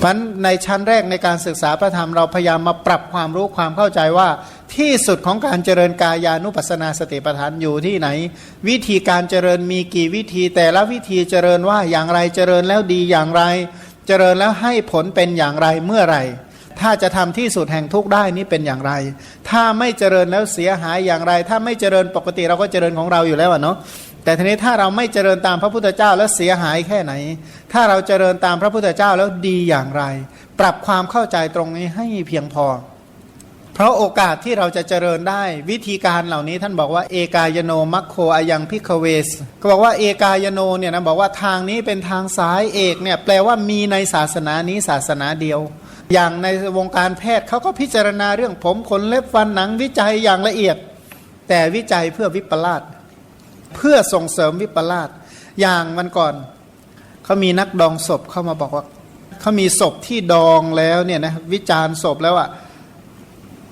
เพราะฉะนั้นในชั้นแรกในการศึกษาพระธรรมเราพยายามมาปรับความรู้ความเข้าใจว่า ที่สุดของการเจริญกายานุปัสสนาสติปัฏฐานอยู่ที่ไหน วิธีการเจริญมีกี่วิธี แต่ละวิธีเจริญว่าอย่างไรเจริญแล้วดีอย่างไร เจริญแล้วให้ผลเป็นอย่างไรเมื่อไหร่ถ้าจะทำที่สุดแห่งทุกได้นี่เป็นอย่างไร ถ้าไม่เจริญแล้วเสียหายอย่างไร ถ้าไม่เจริญปกติเราก็เจริญของเราอยู่แล้วอะเนาะ แต่ทีนี้ถ้าเราไม่เจริญตามพระพุทธเจ้าแล้วเสียหายแค่ไหน ถ้าเราเจริญตามพระพุทธเจ้าแล้วดีอย่างไร ปรับความเข้าใจตรงนี้ให้เพียงพอ เพราะโอกาสที่เราจะเจริญได้ วิธีการเหล่านี้ท่านบอกว่าเอกายโนมัคโคอายังพิคเวส ก็บอกว่าเอกายโนเนี่ยนะบอกว่าทางนี้เป็นทางสายเอกเนี่ยแปลว่ามีในศาสนานี้ศาสนาเดียว อย่างในวงการแพทย์เขาก็พิจารณาเรื่องผมขนเล็บฟันหนังวิจัยอย่างละเอียด แต่วิจัยเพื่อวิปลาส เพื่อส่งเสริมวิปลาสอย่างวันก่อนเขามีนักดองศพเข้ามาบอกว่าเขามีศพที่ดองแล้วเนี่ยนะวิจารณ์ศพแล้วอะ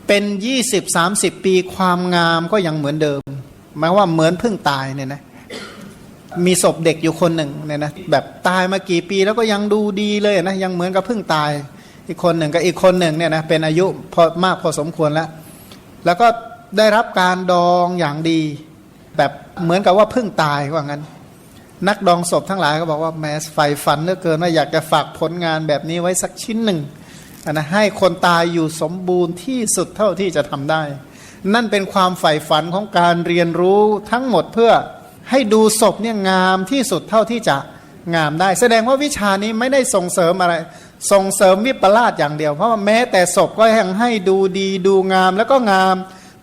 เป็นยี่สิบสามสิบปีความงามก็ยังเหมือนเดิมหมายว่าเหมือนเพิ่งตายเนี่ยนะมีศพเด็กอยู่คนหนึ่งเนี่ยนะแบบตายมากี่ปีแล้วก็ยังดูดีเลยนะยังเหมือนกับเพิ่งตาย อีกคนหนึ่งกับอีกคนหนึ่งเนี่ยนะเป็นอายุพอมากพอสมควรแล้ว แล้วก็ได้รับการดองอย่างดี แบบเหมือนกับว่าเพิ่งตายว่างั้น นักดองศพทั้งหลายก็บอกว่าแม้ไฟฝันเหลือเกินว่าอยากจะฝากผลงานแบบนี้ไว้สักชิ้นหนึ่งนะให้คนตายอยู่สมบูรณ์ที่สุดเท่าที่จะทำได้ นั่นเป็นความใฝ่ฝันของการเรียนรู้ทั้งหมดเพื่อให้ดูศพเนี่ยงามที่สุดเท่าที่จะงามได้ แสดงว่าวิชานี้ไม่ได้ส่งเสริมอะไร ส่งเสริมวิปลาสอย่างเดียว เพราะว่าแม้แต่ศพก็ยังให้ดูดีดูงามแล้วก็งาม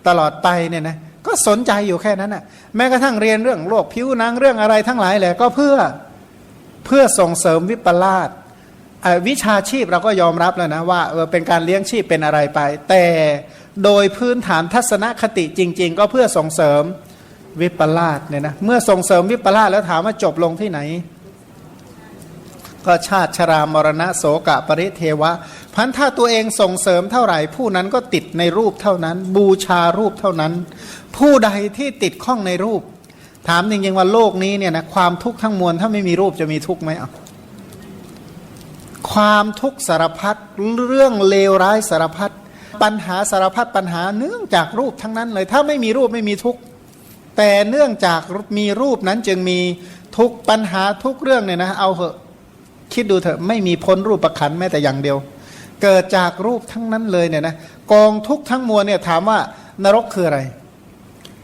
ตลอดไปเนี่ยนะ ก็สนใจอยู่แค่นั้นน่ะแม้กระทั่งเรียนเรื่องโรคผิวหนังเรื่องอะไรทั้งหลายแหละก็เพื่อเพื่อส่งเสริมวิปลาสวิชาชีพเราก็ยอมรับแล้วนะว่าเออเป็นการเลี้ยงชีพเป็นอะไรไป แต่โดยพื้นฐานทัศนคติจริง ๆ ก็เพื่อส่งเสริมวิปลาสเนี่ยนะเมื่อส่งเสริมวิปลาสแล้วถามว่าจบลงที่ไหน ก็ชาติชรามรณะโสกะปริเทวะ พันถ้าตัวเองส่งเสริมเท่าไหร่ ผู้นั้นก็ติดในรูปเท่านั้น บูชารูปเท่านั้น ผู้ใดที่ติดข้องในรูป ถามจริงๆว่าโลกนี้เนี่ยนะความทุกข์ทั้งมวลถ้าไม่มีรูปจะมีทุกข์ไหมอะความทุกข์สารพัดเรื่องเลวร้ายสารพัดปัญหาสารพัดปัญหาเนื่องจากรูปทั้งนั้นเลย ถ้าไม่มีรูปไม่มีทุกข์แต่เนื่องจากมีรูปนั้นจึงมีทุกปัญหาทุกเรื่องเนี่ยนะเอาเหอะ คิดดูเถอะไม่มีพ้นรูปประคันแม้แต่อย่างเดียว เกิดจากรูปทั้งนั้นเลยเนี่ยนะกองทุกข์ทั้งมวลเนี่ยถามว่านรกคืออะไร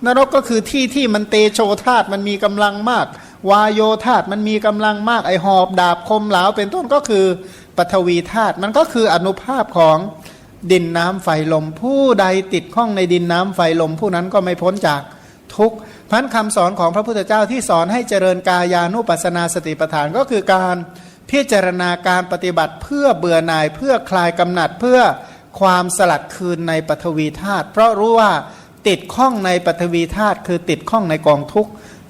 นรกก็คือที่ที่มันเตโชธาตมันมีกำลังมาก วายโยธาตมันมีกำลังมากไอหอบดาบคมเหลาเป็นต้นก็คือปฐวีธาตุมันก็คืออนุภาพของดินน้ำไฟลมผู้ใดติดข้องในดินน้ำไฟลม ผู้นั้นก็ไม่พ้นจากทุกข์พันคำสอนของพระพุทธเจ้าที่สอนให้เจริญกายานุปัสสนาสติปัฏฐานก็คือการ พิจารณาการปฏิบัติเพื่อเบื่อหน่ายเพื่อคลายกำหนัดเพื่อความสลัดคืนในปฐวีธาตุเพราะรู้ว่าติดข้องในปฐวีธาตุคือติดข้องในกองทุก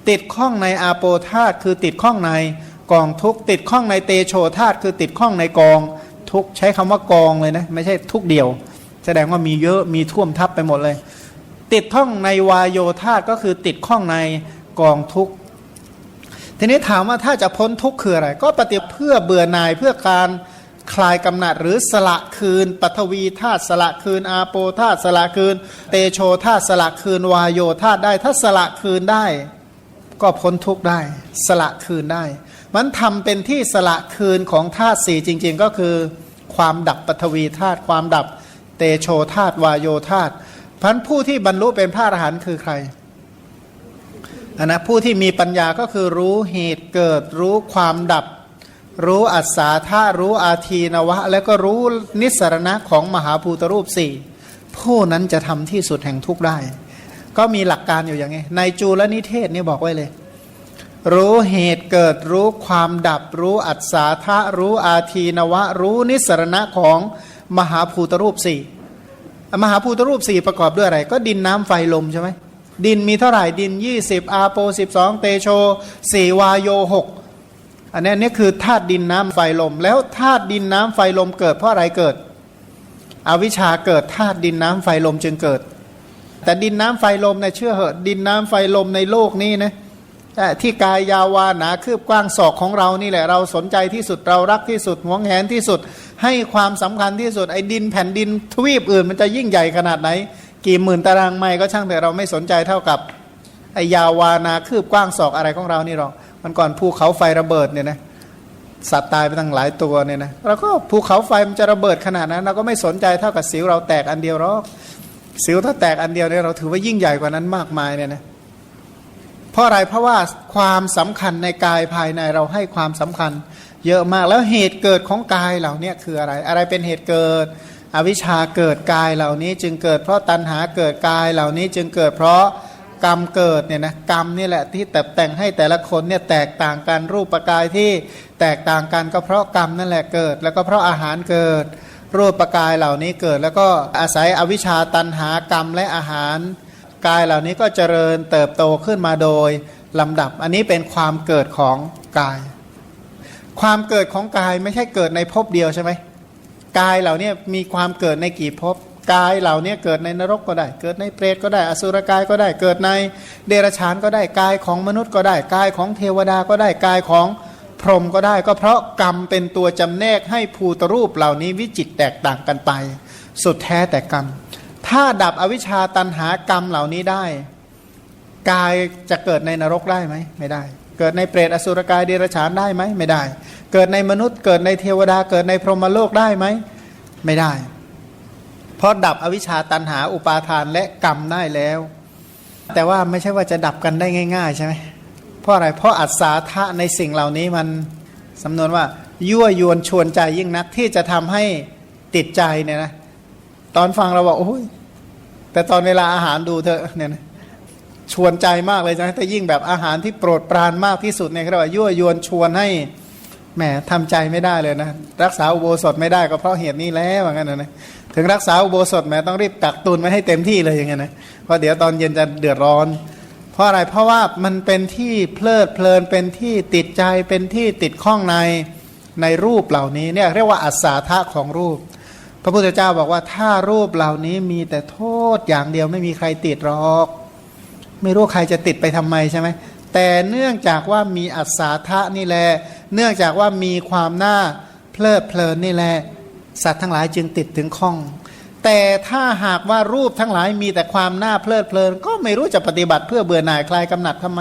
ติดข้องในอาโปธาตุคือติดข้องในกองทุกติดข้องในเตโชธาตุคือติดข้องในกองทุกใช้คำว่ากองเลยนะไม่ใช่ทุกเดียว แสดงว่ามีเยอะมีท่วมทับไปหมดเลย ติดข้องในวายโยธาตุก็คือติดข้องในกองทุก ทีนี้ถามว่าถ้าจะพ้นทุกข์คืออะไร ก็ปฏิบเพื่อเบื่อหน่ายเพื่อการคลายกำหนัดหรือสละคืนปฐวีธาตุสละคืน อาโปธาตุสละคืน เตโชธาตุสละคืน วายโยธาตุได้ ถ้าสละคืนได้ ก็พ้นทุกข์ได้ สละคืนได้ มันทำเป็นที่สละคืนของธาตุสี่จริง ๆ ก็คือ ความดับปฐวีธาตุความดับเตโชธาตุวายโยธาตุพันผู้ที่บรรลุเป็นพระอรหันต์คือใคร นนะผู้ที่มีปัญญาก็คือรู้เหตุเกิด รู้ความดับ รู้อัศาธารู้อาทีนวะ แล้วก็รู้นิสรณะของมหาภูตรูปสี่ผู้นั้นจะทำที่สุดแห่งทุกได้ ก็มีหลักการอยู่อย่างนี้ในจูลนิเทศนี่บอกไว้เลย รู้เหตุเกิดรู้ความดับ รู้อัศาธารู้อาทีนวะ รู้นิสรณะของมหาภูตรูปสี่มหาภูตรูปสี่ประกอบด้วยอะไร ก็ดินน้ำไฟลมใช่ไหม ดินมีเท่าไหร่ดิน 20 อาโป 12 เตโช4วายโย6อันนี้นี่คือธาตุดินน้ำไฟลม แล้วธาตุดินน้ำไฟลมเกิดเพราะอะไรเกิด อวิชชาเกิดธาตุดินน้ำไฟลมจึงเกิด แต่ดินน้ำไฟลมเนี่ยเชื่อเหอะดินน้ำไฟลมในโลกนี้นะที่กายยาวาหนาคืบกว้างศอกของเรานี่แหละ เราสนใจที่สุดเรารักที่สุดหวงแหนที่สุด ให้ความสำคัญที่สุดไอ้ดินแผ่นดินทวีปอื่น มันจะยิ่งใหญ่ขนาดไหน กี่หมื่นตารางไมล์ก็ช่างแต่เราไม่สนใจเท่ากับไอยาวานาคืบกว้างศอกอะไรของเรานี่หรอกมันก่อนภูเขาไฟระเบิดเนี่ยนะสัตว์ตายไปตั้งหลายตัวเนี่ยนะเราก็ภูเขาไฟมันจะระเบิดขนาดนั้นเราก็ไม่สนใจเท่ากับสิวเราแตกอันเดียวหรอกสิวถ้าแตกอันเดียวเนี่ยเราถือว่ายิ่งใหญ่กว่านั้นมากมายเนี่ยนะเพราะอะไรเพราะว่าความสำคัญในกายภายในเราให้ความสำคัญ เยอะมากแล้วเหตุเกิดของกายเหล่านี้คืออะไร อะไรเป็นเหตุเกิด อวิชชาเกิดกายเหล่านี้จึงเกิดเพราะตัณหาเกิดกายเหล่านี้จึงเกิดเพราะกรรมเกิดเนี่ยนะกรรมนี่แหละที่แต่แต่งให้แต่ละคนเนี่ยแตกต่างกันรูปปกายที่แตกต่างกันก็เพราะกรรมนั่นแหละเกิด แล้วก็เพราะอาหารเกิด รูปปกายเหล่านี้เกิด แล้วก็อาศัยอวิชชาตันหากรรมและอาหาร กายเหล่านี้ก็เจริญเติบโตขึ้นมาโดยลำดับ อันนี้เป็นความเกิดของกาย ความเกิดของกายไม่ใช่เกิดในภพเดียวใช่ไหม กายเหล่านี้มีความเกิดในกี่ภพกายเหล่านี้เกิดในนรกก็ได้ เกิดในเปรตก็ได้ อสุรกายก็ได้ เกิดในเดรัจฉานก็ได้กายของมนุษย์ก็ได้กายของเทวดาก็ได้กายของพรหมก็ได้ ก็เพราะกรรมเป็นตัวจำแนกให้ภูตรูปเหล่านี้วิจิตแตกต่างกันไป สุดแท้แต่กรรม ถ้าดับอวิชชาตันหากรรมเหล่านี้ได้ กายจะเกิดในนรกได้ไหมไม่ได้ เกิดในเปรตอสุรกายเดรัจฉานได้ไหมไม่ได้ เกิดในมนุษย์เกิดในเทวดาเกิดในพรหมโลกได้ไหมไม่ได้ เพราะดับอวิชชาตันหาอุปาทานและกรรมได้แล้ว แต่ว่าไม่ใช่ว่าจะดับกันได้ง่าย ๆ ใช่ไหมเพราะอะไรเพราะอัศาทะในสิ่งเหล่านี้มันสำนวนว่ายั่วยวนชวนใจยิ่งนักที่จะทำให้ติดใจเนี่ยนะตอนฟังเราบอกโอ้ยแต่ตอนเวลาอาหารดูเธอะเนี่ยนะ ชวนใจมากเลยนะถ้ายิ่งแบบอาหารที่โปรดปรานมากที่สุดเนี่ยเขาเรียกว่ายั่วยวนชวนให้แหมทำใจไม่ได้เลยนะ รักษาอุโบสถไม่ได้ก็เพราะเหตุนี้แล้วว่างั้นนะนะถึงรักษาอุโบสถแหมต้องรีบกักตุนไว้ให้เต็มที่เลยอย่างเงี้ยนะเพราะเดี๋ยวตอนเย็นจะเดือดร้อน เพราะอะไรเพราะว่ามันเป็นที่เพลิดเพลินเป็นที่ติดใจเป็นที่ติดข้องในในรูปเหล่านี้เนี่ยเรียกว่าอัศาทะของรูป พระพุทธเจ้าบอกว่าถ้ารูปเหล่านี้มีแต่โทษอย่างเดียวไม่มีใครติดหรอก ไม่รู้ใครจะติดไปทำไมใช่ไหมแต่เนื่องจากว่ามีอัศาทะนี่แหละเนื่องจากว่ามีความน่าเพลิดเพลินนี่แหละสัตว์ทั้งหลายจึงติดถึงข้อง แต่ถ้าหากว่ารูปทั้งหลายมีแต่ความน่าเพลิดเพลิน ก็ไม่รู้จะปฏิบัติเพื่อเบื่อหน่ายคลายกำหนัดทำไม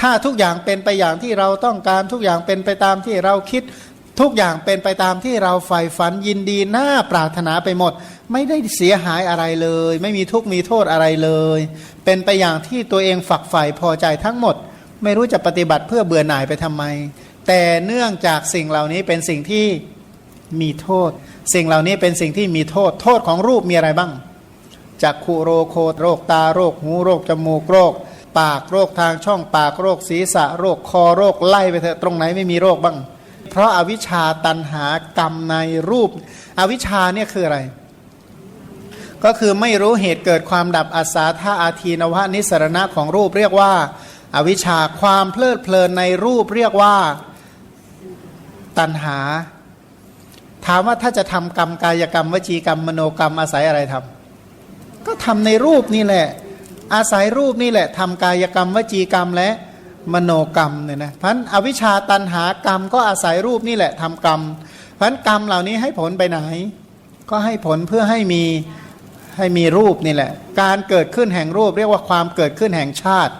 ถ้าทุกอย่างเป็นไปอย่างที่เราต้องการทุกอย่างเป็นไปตามที่เราคิด ทุกอย่างเป็นไปตามที่เราใฝ่ฝันยินดีน่าปรารถนาไปหมด ไม่ได้เสียหายอะไรเลย ไม่มีทุกข์มีโทษอะไรเลย เป็นไปอย่างที่ตัวเองฝักใฝ่พอใจทั้งหมด ไม่รู้จะปฏิบัติเพื่อเบื่อหน่ายไปทำไม แต่เนื่องจากสิ่งเหล่านี้เป็นสิ่งที่มีโทษ สิ่งเหล่านี้เป็นสิ่งที่มีโทษ โทษของรูปมีอะไรบ้างจากคูโรโคโรคตาโรคหูโรคจมูกโรค ปากโรคทางช่องปากโรคศีรษะโรคคอโรคไล่ไปเถอะตรงไหนไม่มีโรคบ้าง เพราะอาวิชชาตันหากรรมในรูป อวิชชาเนี่ยคืออะไร ก็คือไม่รู้เหตุเกิดความดับอาสาธาอาทีนวะนิสรณะของรูปเรียกว่าอาวิชชาความเพลิดเพลินในรูปเรียกว่าตันหา ถามว่าถ้าจะทำกรรมกายกรรม วจีกรรมมโนกรรมอาศัยอะไรทำก็ทำในรูปนี่แหละ อาศัยรูปนี่แหละทำกายกรรม วจีกรรมและ มโนกรรมเนี่ยนะพันอวิชชาตันหากรรมก็อาศัยรูปนี่แหละทำกรรมพันกรรมเหล่านี้ให้ผลไปไหน ก็ให้ผลเพื่อให้มีให้มีรูปนี่แหละ การเกิดขึ้นแห่งรูปเรียกว่าความเกิดขึ้นแห่งชาติ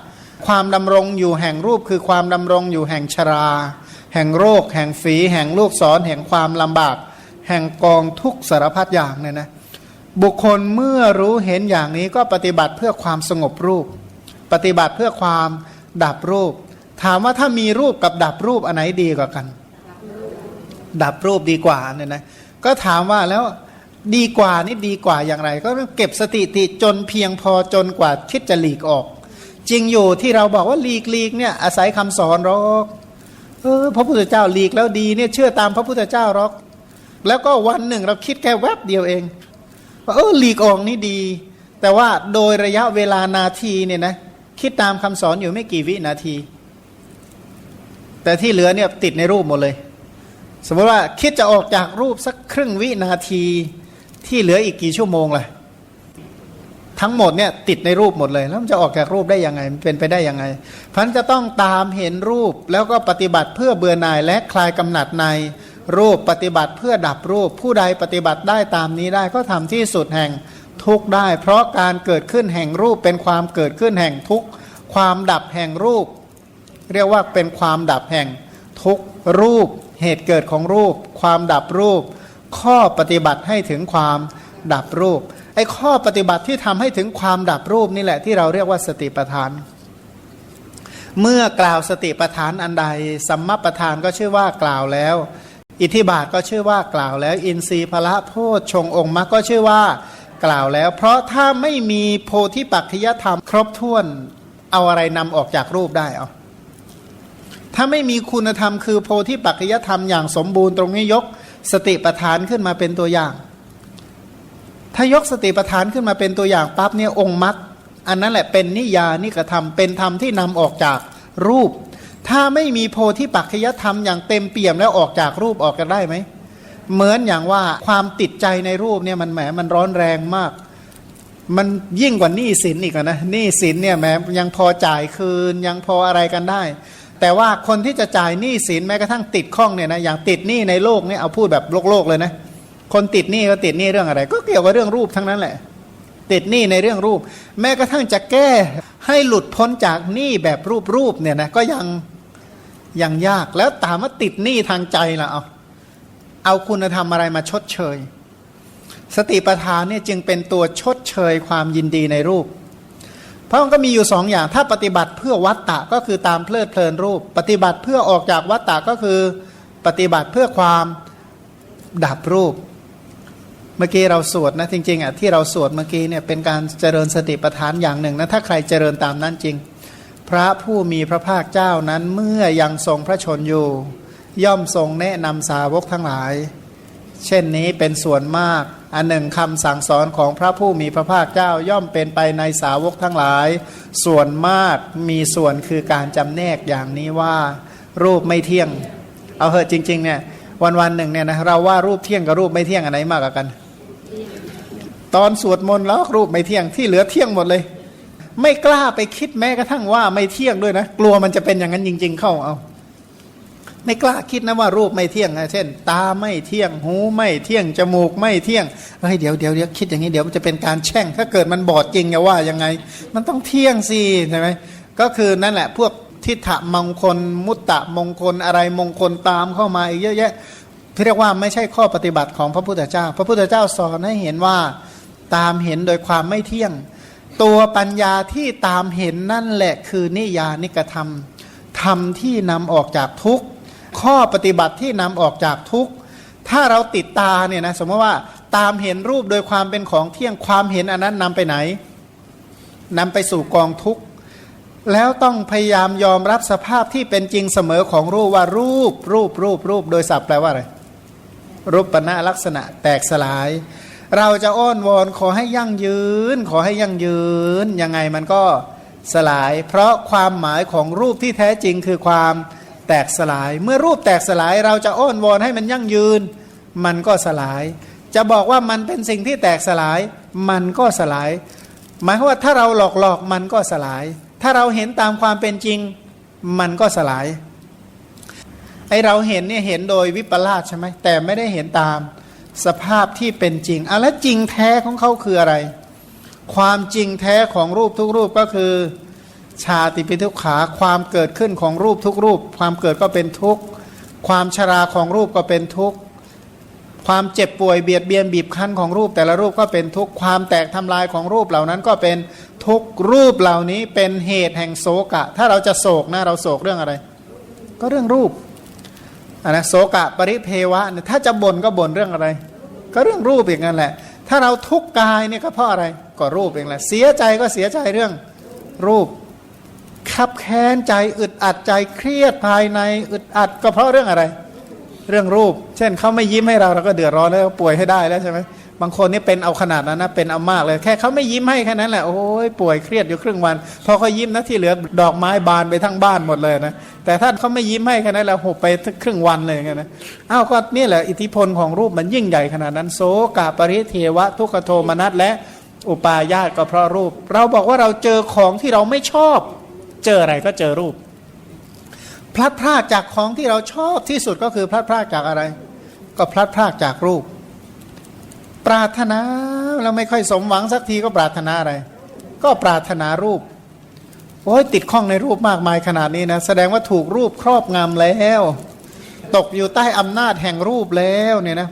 ความดำรงอยู่แห่งรูปคือความดำรงอยู่แห่งชรา แห่งโรค แห่งฝี แห่งลูกศร แห่งความลำบาก แห่งกองทุกสารพัดอย่างเนี่ยนะบุคคลเมื่อรู้เห็นอย่างนี้ก็ปฏิบัติเพื่อความสงบรูป ปฏิบัติเพื่อความ ดับรูป ถามว่าถ้ามีรูปกับดับรูปอันไหนดีกว่ากัน ดับรูปดีกว่าเนี่ยนะก็ถามว่าแล้วดีกว่านี่ดีกว่าอย่างไร ก็เก็บสติติจนเพียงพอจนกว่าคิดจะหลีกออก จริงอยู่ที่เราบอกว่าหลีกหลีกเนี่ยอาศัยคำสอนหรอกเออพระพุทธเจ้าหลีกแล้วดีเนี่ยเชื่อตามพระพุทธเจ้าหรอก แล้วก็วันหนึ่งเราคิดแค่แวบเดียวเองว่าเออหลีกออกนี่ดี แต่ว่าโดยระยะเวลานาทีเนี่ยนะ คิดตามคำสอนอยู่ไม่กี่วินาที แต่ที่เหลือเนี่ยติดในรูปหมดเลย สมมติว่าคิดจะออกจากรูปสักครึ่งวินาทีที่เหลืออีกกี่ชั่วโมงล่ะทั้งหมดเนี่ยติดในรูปหมดเลย แล้วมันจะออกจากรูปได้ยังไงมันเป็นไปได้ยังไงพันจะต้องตามเห็นรูปแล้วก็ปฏิบัติเพื่อเบื่อหน่ายและคลายกำหนัดในรูปปฏิบัติเพื่อดับรูป ผู้ใดปฏิบัติได้ตามนี้ได้ก็ทำที่สุดแห่ง ทุกข์ได้ เพราะการเกิดขึ้นแห่งรูปเป็นความเกิดขึ้นแห่งทุกข์ความดับแห่งรูป เรียกว่าเป็นความดับแห่งทุกรูป เหตุเกิดของรูป ความดับรูป ข้อปฏิบัติให้ถึงความดับรูปไอ้ข้อปฏิบัติที่ทำให้ถึงความดับรูปนี่แหละที่เราเรียกว่าสติปัฏฐาน เมื่อกล่าวสติปัฏฐานอันใด สัมมาปัฏฐานก็ชื่อว่ากล่าวแล้ว อิทธิบาทก็ชื่อว่ากล่าวแล้ว อินทรีย์พละโพชฌงองค์มรรคก็ชื่อว่า กล่าวแล้ว เพราะถ้าไม่มีโพธิปัจจยธรรม ครบถ้วนเอาอะไรนำออกจากรูปได้เอาถ้าไม่มีคุณธรรมคือโพธิปัจจยธรรมอย่างสมบูรณ์ตรงนี้ยกสติปัฏฐานขึ้นมาเป็นตัวอย่าง ถ้ายกสติปัฏฐานขึ้นมาเป็นตัวอย่างปั๊บเนี่ยองค์มรรคอันนั้นแหละเป็นนิยานิกธรรมเป็นธรรมที่นำออกจากรูป ถ้าไม่มีโพธิปัจจยธรรมอย่างเต็มเปี่ยมแล้วออกจากรูปออกกันได้ไหม เหมือนอย่างว่าความติดใจในรูปเนี่ยมันแหมมันร้อนแรงมาก มันยิ่งกว่าหนี้สินอีกนะหนี้สินเนี่ยแหมยังพอจ่ายคืนยังพออะไรกันได้ แต่ว่าคนที่จะจ่ายหนี้สินแม้กระทั่งติดข้องเนี่ยนะอย่างติดหนี้ในโลกเนี่ยเอาพูดแบบโลกโลกเลยนะคนติดหนี้ก็ติดหนี้เรื่องอะไร ก็เกี่ยวกับเรื่องรูปทั้งนั้นแหละ ติดหนี้ในเรื่องรูป แม้กระทั่งจะแก้ให้หลุดพ้นจากหนี้แบบรูปรูปเนี่ยนะก็ยังยังยากแล้วถามว่าติดหนี้ทางใจล่ะเอา เอาคุณธรรมอะไรมาชดเชย สติปัฏฐานเนี่ยจึงเป็นตัวชดเชยความยินดีในรูป เพราะมันก็มีอยู่สองอย่างถ้าปฏิบัติเพื่อวัตตะก็คือตามเพลิดเพลินรูป ปฏิบัติเพื่อออกจากวัตตะก็คือปฏิบัติเพื่อความดับรูป เมื่อกี้เราสวดนะจริงๆอะที่เราสวดเมื่อกี้เนี่ยเป็นการเจริญสติปัฏฐานอย่างหนึ่งนะถ้าใครเจริญตามนั้นจริง พระผู้มีพระภาคเจ้านั้นเมื่อยังทรงพระชนอยู่ ย่อมทรงแนะนำสาวกทั้งหลาย เช่นนี้เป็นส่วนมาก อันหนึ่งคำสั่งสอนของพระผู้มีพระภาคเจ้าย่อมเป็นไปในสาวกทั้งหลาย ส่วนมากมีส่วนคือการจำแนกอย่างนี้ว่า รูปไม่เที่ยง เอาเหอะจริง ๆ เนี่ย วันวันๆหนึ่งเนี่ยนะเราว่ารูปเที่ยงกับรูปไม่เที่ยงอันไหนมากกว่ากัน ตอนสวดมนต์แล้วรูปไม่เที่ยงที่เหลือเที่ยงหมดเลย ไม่กล้าไปคิดแม้กระทั่งว่าไม่เที่ยงด้วยนะ กลัวมันจะเป็นอย่างนั้นจริง ๆ เข้าเอา ไม่กล้าคิดนะว่ารูปไม่เที่ยงนะเช่น ตาไม่เที่ยงหูไม่เที่ยงจมูกไม่เที่ยงเฮ้ยเดี๋ยวเดี๋ยวเดี๋ยวคิดอย่างนี้เดี๋ยวมันจะเป็นการแช่ง ถ้าเกิดมันบอดจริงจะว่ายังไง มันต้องเที่ยงสิใช่ไหมก็คือนั่นแหละ พวกทิฏฐมงคล มุตตะมงคลอะไรมงคลตามเข้ามาอีกเยอะแยะที่เรียกว่าไม่ใช่ข้อปฏิบัติของพระพุทธเจ้า พระพุทธเจ้าสอนให้เห็นว่าตามเห็นโดยความไม่เที่ยง ตัวปัญญาที่ตามเห็นนั่นแหละคือนิยานิกธรรมธรรมที่นำออกจากทุกข์ ข้อปฏิบัติที่นำออกจากทุกข์ ถ้าเราติดตาเนี่ยนะสมมติว่าตามเห็นรูปโดยความเป็นของเที่ยงความเห็นอันนั้นนำไปไหนนำไปสู่กองทุกข์ แล้วต้องพยายามยอมรับสภาพที่เป็นจริงเสมอของรูปว่ารูปรูปรูปรูปโดยศัพท์แปลว่าอะไรรูปปณะลักษณะแตกสลาย เราจะอ้อนวอนขอให้ยั่งยืน ขอให้ยั่งยืนยังไงมันก็สลาย เพราะความหมายของรูปที่แท้จริงคือความ แตกสลาย เมื่อรูปแตกสลายเราจะอ้อนวอนให้มันยั่งยืน มันก็สลาย จะบอกว่ามันเป็นสิ่งที่แตกสลาย มันก็สลาย หมายความว่าถ้าเราหลอกหลอกมันก็สลาย ถ้าเราเห็นตามความเป็นจริง มันก็สลายไอเราเห็นเนี่ยเห็นโดยวิปลาสใช่ไหมแต่ไม่ได้เห็นตามสภาพที่เป็นจริงอะแล้วจริงแท้ของเขาคืออะไร ความจริงแท้ของรูปทุกรูปก็คือ ชาติปิทุกขาความเกิดขึ้นของรูปทุกรูป ความเกิดก็เป็นทุกข์ ความชราของรูปก็เป็นทุกข์ ความเจ็บป่วยเบียดเบียนบีบคั้นของรูปแต่ละรูปก็เป็นทุกข์ ความแตกทำลายของรูปเหล่านั้นก็เป็นทุกข์รูปเหล่านี้เป็นเหตุแห่งโศกะ ถ้าเราจะโศกนะเราโศกเรื่องอะไร ก็เรื่องรูปอันนะโสกะปริเพวะถ้าจะบ่นก็บ่นเรื่องอะไร ก็เรื่องรูปอย่างนั้นแหละ ถ้าเราทุกข์กายเนี่ยก็เพราะอะไรก็รูปเองแหละเสียใจก็เสียใจเรื่องรูป ขับแค้นใจอึดอัดใจเครียดภายในอึดอัด ก็เพราะเรื่องอะไร เรื่องรูป เช่นเขาไม่ยิ้มให้เราเราก็เดือดร้อนแล้วป่วยให้ได้แล้วใช่ไหมบางคนนี่เป็นเอาขนาดนั้นนะเป็นเอามากเลยแค่เขาไม่ยิ้มให้แค่นั้นแหละโอ้ยป่วยเครียดอยู่ครึ่งวันพอเขายิ้มนะที่เหลือดอกไม้บานไปทั้งบ้านหมดเลยนะแต่ถ้าเขาไม่ยิ้มให้แค่นั้นแล้วหบไปครึ่งวันเลยนะอ้าวก็นี่แหละอิทธิพลของรูปมันยิ่งใหญ่ขนาดนั้นโสกาปริเทวะ ทุกขโทมนัสและอุปาญาตก็เพราะรูป เราบอกว่าเราเจอของที่เราไม่ชอบ เจออะไรก็เจอรูป พลัดพรากจากของที่เราชอบที่สุดก็คือพลัดพรากจากอะไร ก็พลัดพรากจากรูป ปรารถนาแล้วไม่ค่อยสมหวังสักทีก็ปรารถนาอะไร ก็ปรารถนารูปโอ้ยติดข้องในรูปมากมายขนาดนี้นะ แสดงว่าถูกรูปครอบงำแล้ว ตกอยู่ใต้อำนาจแห่งรูปแล้วเนี่ยนะ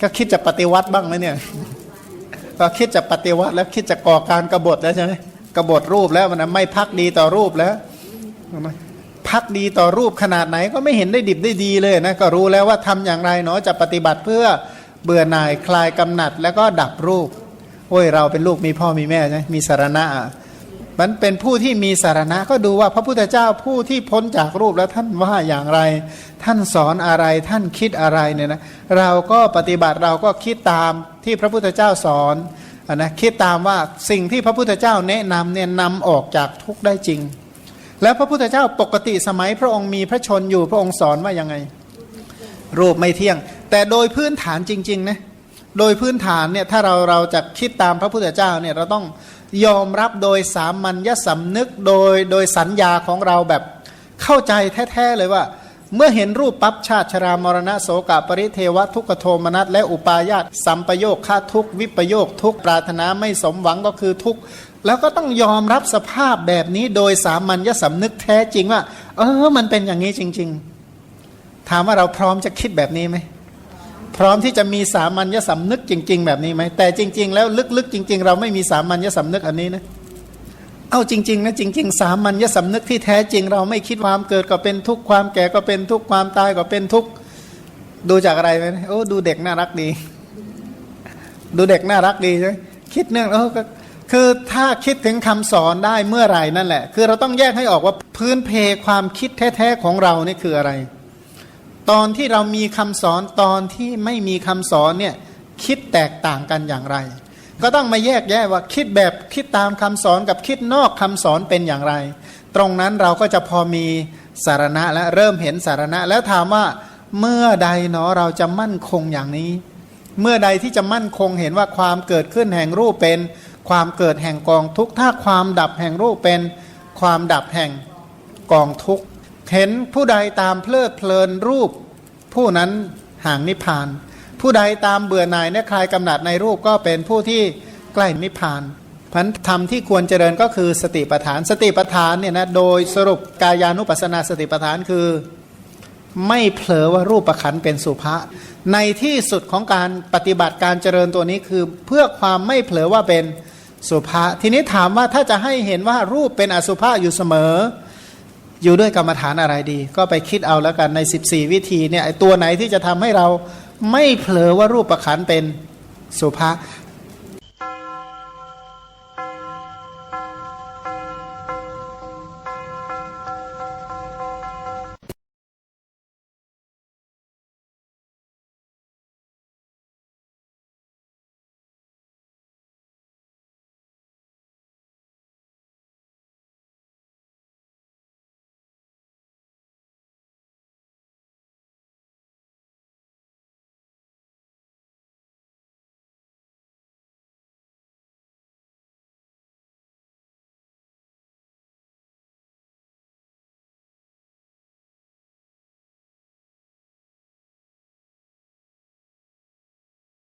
ก็คิดจะปฏิวัติบ้างไหมเนี่ยก็คิดจะปฏิวัติแล้วคิดจะก่อการกรบฏแล้วใช่ไหม กบฏรูปแล้วมันะไม่พักดีต่อรูปแล้วพักดีต่อรูปขนาดไหนก็ไม่เห็นได้ดิบได้ดีเลยนะก็รู้แล้วว่าทำอย่างไรเนาะจะปฏิบัติเพื่อเบื่อหน่ายคลายกำหนัด แล้วก็ดับรูป โอ้ยเราเป็นลูกมีพ่อมีแม่ใช่ไหมมีสารณะอะมันเป็นผู้ที่มีสารณะก็ดูว่าพระพุทธเจ้าผู้ที่พ้นจากรูปแล้วท่านว่าอย่างไร ท่านสอนอะไรท่านคิดอะไรเนี่ยนะเราก็ปฏิบัติเราก็คิดตามที่พระพุทธเจ้าสอน นะคิดตามว่าสิ่งที่พระพุทธเจ้าแนะนำเนี่ยนำออกจากทุกได้จริง แล้วพระพุทธเจ้าปกติสมัยพระองค์มีพระชนอยู่พระองค์สอนว่ายังไง รูปไม่เที่ยง แต่โดยพื้นฐานจริงๆนะโดยพื้นฐานเนี่ยถ้าเราเราจะคิดตามพระพุทธเจ้าเนี่ยเราต้องยอมรับโดยสามัญญสำนึกโดยโดยสัญญาของเราแบบเข้าใจแท้ๆเลยว่า เมื่อเห็นรูปปั๊บชาติชรามรณะโสกปริเทวทุกขโทมนัสและอุปาญาตสัมปโยคฆ่าทุกวิปโยคทุกปรารถนาไม่สมหวังก็คือทุกแล้วก็ต้องยอมรับสภาพแบบนี้โดยสามัญญสำนึกแท้จริงว่า เออ มันเป็นอย่างนี้จริง ๆ ถามว่าเราพร้อมจะคิดแบบนี้ไหมพร้อมที่จะมีสามัญญสำนึกจริง ๆ แบบนี้ไหมแต่จริง ๆ แล้วลึกๆ จริง ๆ เราไม่มีสามัญญสำนึกอันนี้นะ เอาจริงๆนะจริง ๆ สามัญญสำนึกที่แท้จริง เราไม่คิดความเกิดก็เป็นทุกข์ความแก่ก็เป็นทุกข์ความตายก็เป็นทุกข์ดูจากอะไรไหมโอ้ดูเด็กน่ารักดี ดูเด็กน่ารักดีใช่ไหมคิดเนื่องเออก็คือถ้าคิดถึงคำสอนได้เมื่อไหร่นั่นแหละ คือเราต้องแยกให้ออกว่าพื้นเพความคิดแท้ๆของเรานี่คืออะไร ตอนที่เรามีคำสอนตอนที่ไม่มีคำสอนเนี่ยคิดแตกต่างกันอย่างไร ก็ต้องมาแยกแยะว่าคิดแบบคิดตามคำสอนกับคิดนอกคำสอนเป็นอย่างไร ตรงนั้นเราก็จะพอมีสารณะและเริ่มเห็นสารณะ แล้วถามว่าเมื่อใดเนาะเราจะมั่นคงอย่างนี้ เมื่อใดที่จะมั่นคงเห็นว่าความเกิดขึ้นแห่งรูปเป็น ความเกิดแห่งกองทุกข์ถ้าความดับแห่งรูปเป็น ความดับแห่งกองทุกข์เห็นผู้ใดตามเพลิดเพลินรูป ผู้นั้นห่างนิพพาน ผู้ใดตามเบื่อหน่ายและคลายกำหนัดในรูปก็เป็นผู้ที่ใกล้นิพพานพันธรรมที่ควรเจริญก็คือสติปัฏฐาน สติปัฏฐานเนี่ยนะโดยสรุปกายานุปัสสนาสติปัฏฐานคือไม่เผลอว่ารูปประขันเป็นสุภาษในที่สุดของการปฏิบัติการเจริญตัวนี้คือเพื่อความไม่เผลอว่าเป็นสุภาทีนี้ถามว่าถ้าจะให้เห็นว่ารูปเป็นอสุภาอยู่เสมอ อยู่ด้วยกรรมฐานอะไรดี ก็ไปคิดเอาแล้วกันใน 14 วิธีเนี่ยตัวไหนที่จะทำให้เรา ไม่เผลอว่ารูปประคันเป็นสุภา